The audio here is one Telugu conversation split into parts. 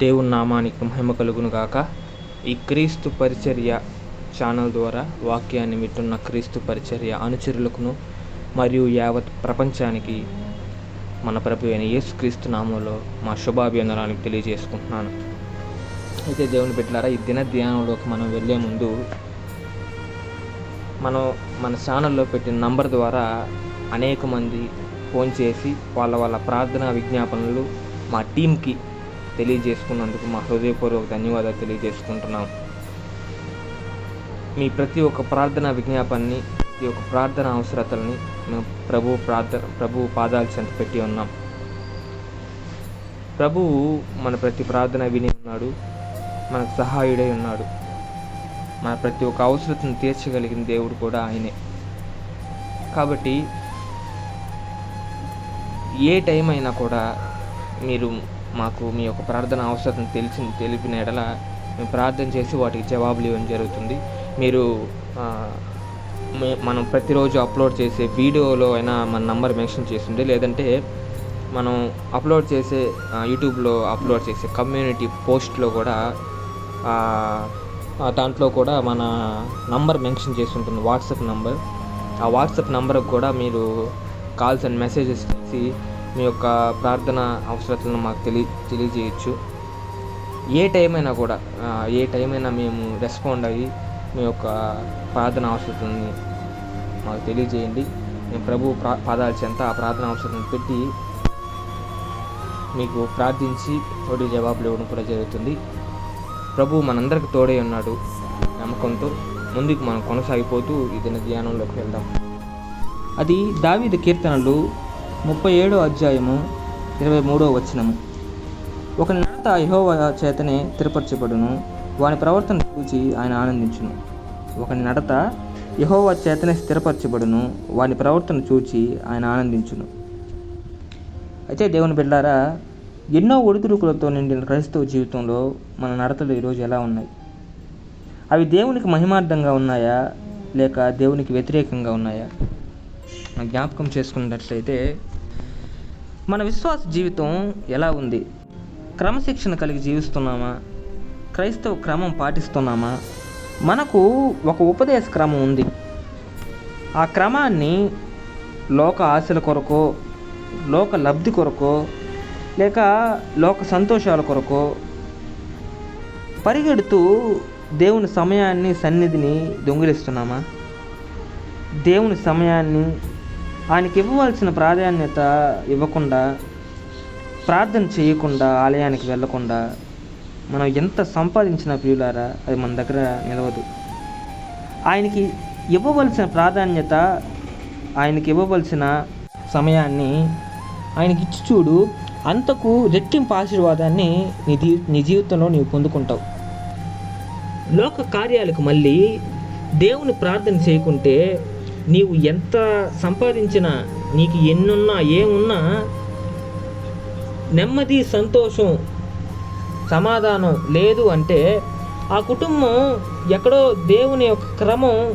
దేవుని నామానికి మహిమ కలుగును గాక. ఈ క్రీస్తు పరిచర్య ఛానల్ ద్వారా వాక్యాన్ని వింటున్న క్రీస్తు పరిచర్య అనుచరులకును మరియు యావత్ ప్రపంచానికి మన ప్రభు అయిన యేసుక్రీస్తు నామంలో మా శుభాభివందనాలు తెలియజేసుకుంటున్నాను. అయితే దేవుని బిడ్డలారా ఈ దిన ధ్యానంలోకి మనం వెళ్ళే ముందు మనం మన ఛానల్లో పెట్టిన నంబర్ ద్వారా అనేక మంది ఫోన్ చేసి వాళ్ళ వాళ్ళ ప్రార్థనా విజ్ఞాపనలు మా టీంకి తెలియజేసుకున్నందుకు మా హృదయపూర్వక ధన్యవాదాలు తెలియజేసుకుంటున్నాం. మీ ప్రతి ఒక్క ప్రార్థన విజ్ఞాపనని ప్రతి ఒక్క ప్రార్థన అవసరతల్ని మేము ప్రభు ప్రార్థన ప్రభు పాదాలు చెంత పెట్టి ఉన్నాం. ప్రభువు మన ప్రతి ప్రార్థన విని ఉన్నాడు మనకు సహాయుడై ఉన్నాడు. మన ప్రతి ఒక్క అవసరతను తీర్చగలిగిన దేవుడు కూడా ఆయనే. కాబట్టి ఏ టైం అయినా కూడా మీరు మాకు మీ యొక్క ప్రార్థన అవసరం తెలిసి తెలిపిన ఎడల మేము ప్రార్థన చేసి వాటికి జవాబులు ఇవ్వడం జరుగుతుంది. మీరు మనం ప్రతిరోజు అప్లోడ్ చేసే వీడియోలో అయినా మన నంబర్ మెన్షన్ చేస్తుండే లేదంటే మనం అప్లోడ్ చేసే యూట్యూబ్లో అప్లోడ్ చేసే కమ్యూనిటీ పోస్ట్లో కూడా దాంట్లో కూడా మన నంబర్ మెన్షన్ చేసి ఉంటుంది వాట్సాప్ నంబర్. ఆ వాట్సాప్ నంబర్కి కూడా మీరు కాల్స్ అండ్ మెసేజెస్ చేసి మీ యొక్క ప్రార్థన అవసరతలను మాకు తెలియ తెలియజేయచ్చు. ఏ టైం అయినా కూడా ఏ టైం అయినా మేము రెస్పాండ్ అయ్యి మీ యొక్క ప్రార్థన అవసరతని మాకు తెలియజేయండి. మేము ప్రభు ప్రా పాదాల చెంత ఆ ప్రార్థన అవసరతను పెట్టి మీకు ప్రార్థించి తోడి జవాబులు ఇవ్వడం కూడా జరుగుతుంది. ప్రభు మనందరికి తోడై ఉన్నాడు నమ్మకంతో ముందుకు మనం కొనసాగిపోతూ ఈ దిన ధ్యానంలోకి వెళ్దాం. అది దావిద కీర్తనలు ముప్పై ఏడో అధ్యాయము ఇరవై మూడో వచనము. ఒక నడత యహోవ చేతనే స్థిరపరచబడును. వాని ప్రవర్తన చూచి ఆయన ఆనందించును. ఒకని నడత యహోవ చేతనే స్థిరపరచబడును. వాని ప్రవర్తన చూచి ఆయన ఆనందించును. అయితే దేవుని బిడ్డారా ఎన్నో ఒడిదుడుకులతో నిండిన క్రైస్తవ జీవితంలో మన నడతలు ఈరోజు ఎలా ఉన్నాయి? అవి దేవునికి మహిమార్థంగా ఉన్నాయా? లేక దేవునికి వ్యతిరేకంగా ఉన్నాయా? జ్ఞాపకం చేసుకున్నట్లయితే మన విశ్వాస జీవితం ఎలా ఉంది? క్రమశిక్షణ కలిగి జీవిస్తున్నామా? క్రైస్తవ క్రమం పాటిస్తున్నామా? మనకు ఒక ఉపదేశ క్రమం ఉంది. ఆ క్రమాన్ని లోక ఆశల కొరకో లోక లబ్ధి కొరకో లేక లోక సంతోషాల కొరకో పరిగెడుతూ దేవుని సమయాన్ని సన్నిధిని దొంగిలిస్తున్నామా? దేవుని సమయాన్ని ఆయనకి ఇవ్వవలసిన ప్రాధాన్యత ఇవ్వకుండా ప్రార్థన చేయకుండా ఆలయానికి వెళ్ళకుండా మనం ఎంత సంపాదించిన ప్రియులారా అది మన దగ్గర నిలవదు. ఆయనకి ఇవ్వవలసిన ప్రాధాన్యత ఆయనకి ఇవ్వవలసిన సమయాన్ని ఆయనకి ఇచ్చి చూడు అంతకు రెట్టింపు ఆశీర్వాదాన్ని నీ నీ జీవితంలో నీవు పొందుకుంటావు. లోక కార్యాలకు మళ్ళీ దేవుని ప్రార్థన చేయకుంటే నీవు ఎంత సంపాదించినా నీకు ఎన్నున్నా ఏమున్నా నెమ్మది సంతోషం సమాధానం లేదు అంటే ఆ కుటుంబం ఎక్కడో దేవుని యొక్క క్రమం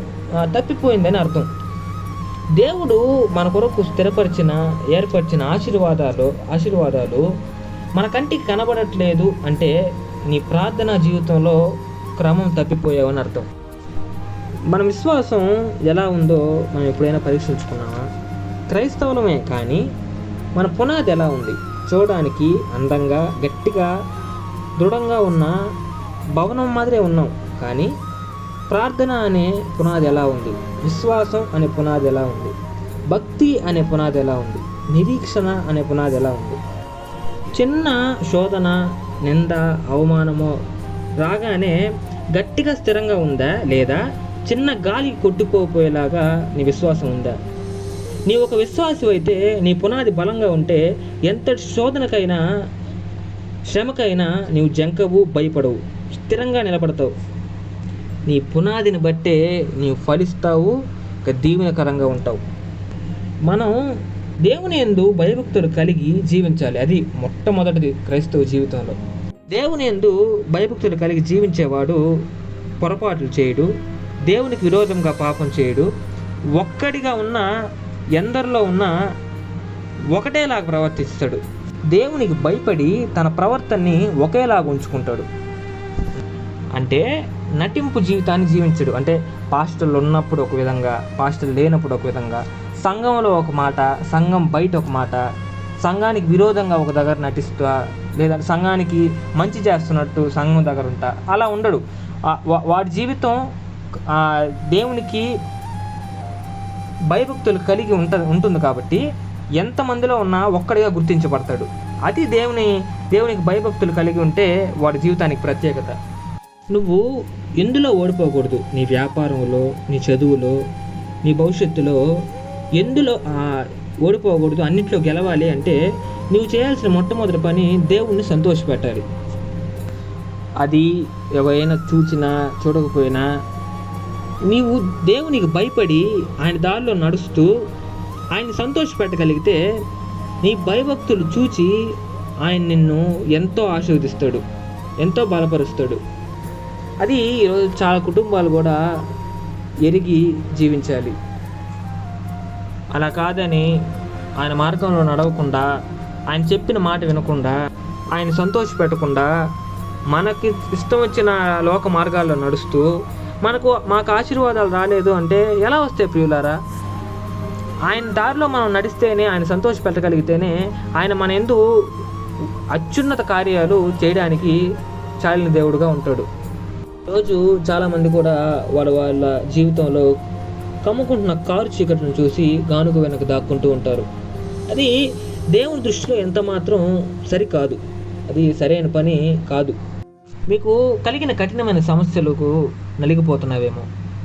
తప్పిపోయిందని అర్థం. దేవుడు మన కొరకు స్థిరపరిచిన ఏర్పరిచిన ఆశీర్వాదాలు ఆశీర్వాదాలు మన కంటికి కనబడట్లేదు అంటే నీ ప్రార్థనా జీవితంలో క్రమం తప్పిపోయావని అర్థం. మన విశ్వాసం ఎలా ఉందో మనం ఎప్పుడైనా పరీక్షించుకున్నామా? క్రైస్తవులమే కానీ మన పునాది ఎలా ఉంది? చూడడానికి అందంగా గట్టిగా దృఢంగా ఉన్న భవనం మాదిరే ఉన్నాం. కానీ ప్రార్థన అనే పునాది ఎలా ఉంది? విశ్వాసం అనే పునాది ఎలా ఉంది? భక్తి అనే పునాది ఎలా ఉంది? నిరీక్షణ అనే పునాది ఎలా ఉంది? చిన్న శోధన నింద అవమానము రాగానే గట్టిగా స్థిరంగా ఉందా లేదా? చిన్న గాలి కొట్టుకోపోయేలాగా నీ విశ్వాసం ఉందా? నీ ఒక విశ్వాసం అయితే నీ పునాది బలంగా ఉంటే ఎంతటి శోధనకైనా శ్రమకైనా నీవు జంకవు భయపడవు స్థిరంగా నిలబడతావు. నీ పునాదిని బట్టే నీవు ఫలిస్తావు ఒక దీవెనకరంగా ఉంటావు. మనం దేవుని ఎందు భయభక్తులు కలిగి జీవించాలి. అది మొట్టమొదటిది క్రైస్తవ జీవితంలో. దేవుని ఎందు భయభక్తులు కలిగి జీవించేవాడు పొరపాట్లు చేయడు దేవునికి విరోధంగా పాపం చేయడు. ఒక్కడిగా ఉన్న ఎందరిలో ఉన్న ఒకటేలాగా ప్రవర్తిస్తాడు. దేవునికి భయపడి తన ప్రవర్తనని ఒకేలాగా ఉంచుకుంటాడు. అంటే నటింపు జీవితాన్ని జీవించడు. అంటే పాస్టర్లు ఉన్నప్పుడు ఒక విధంగా పాస్టర్లు లేనప్పుడు ఒక విధంగా సంఘంలో ఒక మాట సంఘం బయట ఒక మాట సంఘానికి విరోధంగా ఒక దగ్గర నటిస్తా లేదా సంఘానికి మంచి చేస్తున్నట్టు సంఘం దగ్గర ఉంటా అలా ఉండడు. వాడి జీవితం దేవునికి భయభక్తులు కలిగి ఉంట ఉంటుంది కాబట్టి ఎంతమందిలో ఉన్నా ఒక్కడిగా గుర్తించబడతాడు. అది దేవుని దేవునికి భయభక్తులు కలిగి ఉంటే వాడి జీవితానికి ప్రత్యేకత. నువ్వు ఎందులో ఓడిపోకూడదు? నీ వ్యాపారంలో నీ చదువులో నీ భవిష్యత్తులో ఎందులో ఓడిపోకూడదు? అన్నింటిలో గెలవాలి అంటే నువ్వు చేయాల్సిన మొట్టమొదటి పని దేవుణ్ణి సంతోషపెట్టాలి. అది ఎవరైనా చూసినా చూడకపోయినా నీవు దేవునికి భయపడి ఆయన దారిలో నడుస్తూ ఆయన సంతోషపెట్టగలిగితే నీ భయభక్తులు చూచి ఆయన నిన్ను ఎంతో ఆశీర్వదిస్తాడు ఎంతో బలపరుస్తాడు. అది ఈరోజు చాలా కుటుంబాలు కూడా ఎరిగి జీవించాలి. అలా కాదని ఆయన మార్గంలో నడవకుండా ఆయన చెప్పిన మాట వినకుండా ఆయన సంతోషపెట్టకుండా మనకి ఇష్టం వచ్చిన లోక మార్గాల్లో నడుస్తూ మనకు మాకు ఆశీర్వాదాలు రాలేదు అంటే ఎలా వస్తాయి ప్రియులారా? ఆయన దారిలో మనం నడిస్తేనే ఆయన సంతోష పెట్టగలిగితేనే ఆయన మన ఎందు అత్యున్నత కార్యాలు చేయడానికి చాలిన దేవుడుగా ఉంటాడు. రోజు చాలామంది కూడా వాళ్ళ వాళ్ళ జీవితంలో కమ్ముకుంటున్న కారు చీకటిని చూసి గానుక వెనక దాక్కుంటూ ఉంటారు. అది దేవుని దృష్టిలో ఎంత మాత్రం సరికాదు. అది సరైన పని కాదు. మీకు కలిగిన కఠినమైన సమస్యలకు నలిగిపోతున్నావేమో.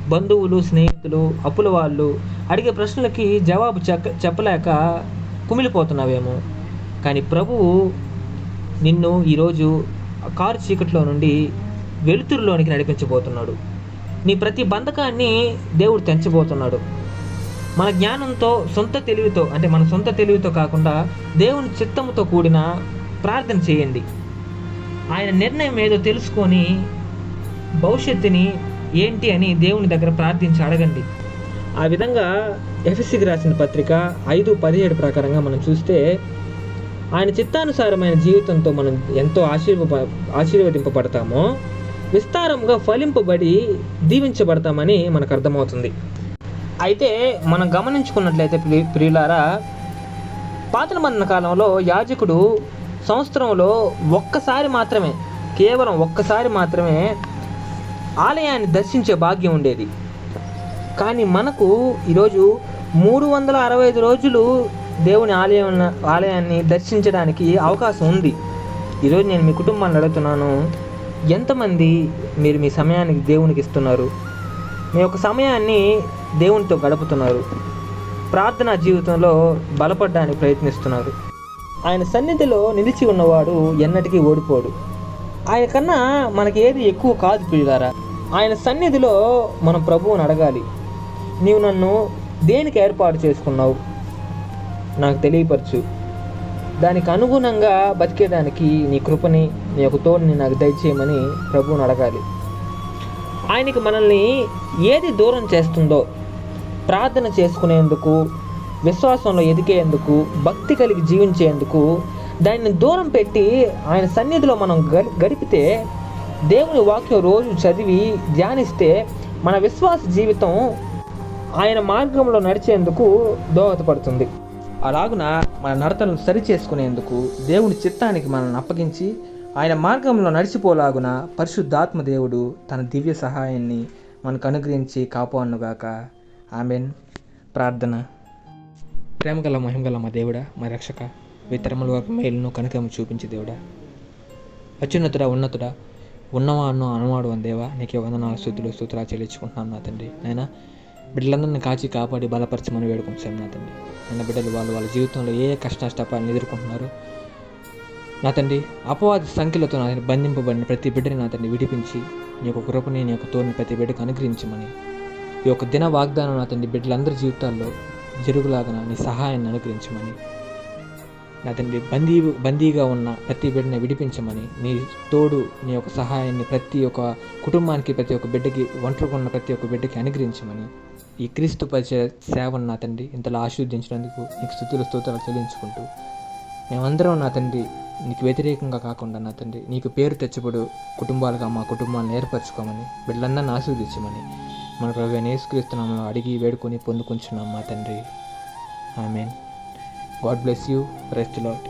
బంధువులు స్నేహితులు అప్పుల వాళ్ళు అడిగే ప్రశ్నలకి జవాబు చెక్క చెప్పలేక కుమిలిపోతున్నావేమో. కానీ ప్రభువు నిన్ను ఈరోజు కారు చీకట్లో నుండి వెలుతురులోనికి నడిపించబోతున్నాడు. నీ ప్రతి బంధకాన్ని దేవుడు తెంచబోతున్నాడు. మన జ్ఞానంతో సొంత తెలివితో అంటే మన సొంత తెలివితో కాకుండా దేవుని చిత్తముతో కూడిన ప్రార్థన చేయండి. ఆయన నిర్ణయం ఏదో తెలుసుకొని భవిష్యత్తుని ఏంటి అని దేవుని దగ్గర ప్రార్థించి అడగండి. ఆ విధంగా ఎఫ్ఎస్సికి రాసిన పత్రిక ఐదు పదిహేడు ప్రకారంగా మనం చూస్తే ఆయన చిత్తానుసారమైన జీవితంతో మనం ఎంతో ఆశీర్వ ఆశీర్వదింపబడతామో విస్తారంగా ఫలింపబడి దీవించబడతామని మనకు అర్థమవుతుంది. అయితే మనం గమనించుకున్నట్లయితే ప్రియులారా పాతల మరణ కాలంలో యాజకుడు సంవత్సరంలో ఒక్కసారి మాత్రమే కేవలం ఒక్కసారి మాత్రమే ఆలయాన్ని దర్శించే భాగ్యం ఉండేది. కానీ మనకు ఈరోజు మూడు వందల అరవై ఐదు రోజులు దేవుని ఆలయం ఆలయాన్ని దర్శించడానికి అవకాశం ఉంది. ఈరోజు నేను మీ కుటుంబాన్ని అడుగుతున్నాను ఎంతమంది మీరు మీ సమయానికి దేవునికి ఇస్తున్నారు? మీ యొక్క సమయాన్ని దేవునితో గడుపుతున్నారు. ప్రార్థనా జీవితంలో బలపడడానికి ప్రయత్నిస్తున్నారు. ఆయన సన్నిధిలో నిలిచి ఉన్నవాడు ఎన్నటికీ ఓడిపోడు. ఆయన కన్నా మనకి ఏది ఎక్కువ కాదు పిల్లారా ఆయన సన్నిధిలో మనం ప్రభువుని అడగాలి. నీవు నన్ను దేనికి ఏర్పాటు చేసుకున్నావు? నాకు తెలియపరచు. దానికి అనుగుణంగా బతికేదానికి నీ కృపని నీ యొక్క తోడుని నాకు దయచేయమని ప్రభువుని అడగాలి. ఆయనకి మనల్ని ఏది దూరం చేస్తుందో ప్రార్థన చేసుకునేందుకు విశ్వాసంలో ఎదిగేందుకు భక్తి కలిగి జీవించేందుకు దాన్ని దూరం పెట్టి ఆయన సన్నిధిలో మనం గడిపితే దేవుని వాక్యం రోజు చదివి ధ్యానిస్తే మన విశ్వాస జీవితం ఆయన మార్గంలో నడిచేందుకు దోహదపడుతుంది. అలాగున మన నడతలను సరి చేసుకునేందుకు దేవుని చిత్తానికి మనల్ని అప్పగించి ఆయన మార్గంలో నడిచిపోలాగున పరిశుద్ధాత్మ దేవుడు తన దివ్య సహాయాన్ని మనకు అనుగ్రహించి కాపాడునుగాక. ఆమెన్. ప్రార్థన. ప్రేమ గల మహిమ గల మా దేవుడా మా రక్షక వితరముల వరకు మేలును కనుకము చూపించి దేవుడా. అత్యున్నతుడా ఉన్నతుడా అన్నో అనువాడు అని దేవా నీకే వందనాలు స్థుతులు స్తోత్రా చెల్లించుకుంటున్నాను నా తండ్రి. నాయన బిడ్డలందరినీ కాచి కాపాడి బలపరచమని వేడుకుంటాను నా తండ్రి. నాయన బిడ్డలు వాళ్ళు వాళ్ళ జీవితంలో ఏ కష్ట కష్టాష్టపాలను ఎదుర్కొంటున్నారు నా తండ్రి అపవాది సంఖ్యలతో నా తండ్రి బంధింపబడిన ప్రతి బిడ్డని నా తండ్రి విడిపించి నీ యొక్క కృపని నీ యొక్క తోడిని ప్రతి బిడ్డకు అనుగ్రహించమని. ఈ యొక్క దిన వాగ్దానం నా తండ్రి బిడ్డలందరి జీవితాల్లో జరుగులాగా నీ సహాయాన్ని అనుగ్రహించమని. నా తండ్రి బందీ బందీగా ఉన్న ప్రతి బిడ్డని విడిపించమని నీ తోడు నీ యొక్క సహాయాన్ని ప్రతి ఒక్క కుటుంబానికి ప్రతి ఒక్క బిడ్డకి ఒంటరిగా ఉన్న ప్రతి ఒక్క బిడ్డకి అనుగ్రహించమని. ఈ క్రీస్తు పరిచయ సేవను నా తండ్రి ఇంతలో ఆశీర్వదించినందుకు నీకు స్థుతుల స్తోత్రాలు చెల్లించుకుంటూ. మేమందరం నా తండ్రి నీకు వ్యతిరేకంగా కాకుండా నా తండ్రి నీకు పేరు తెచ్చబడు కుటుంబాలుగా మా కుటుంబాలను ఏర్పరచుకోమని బిడ్డలందరిని ఆశీర్వదించమని. మన ప్రభు నేసుక్రీస్తున్నాము అడిగి వేడుకొని పొందుకుంటున్నాం మా తండ్రి. I mean God bless you. Rest lot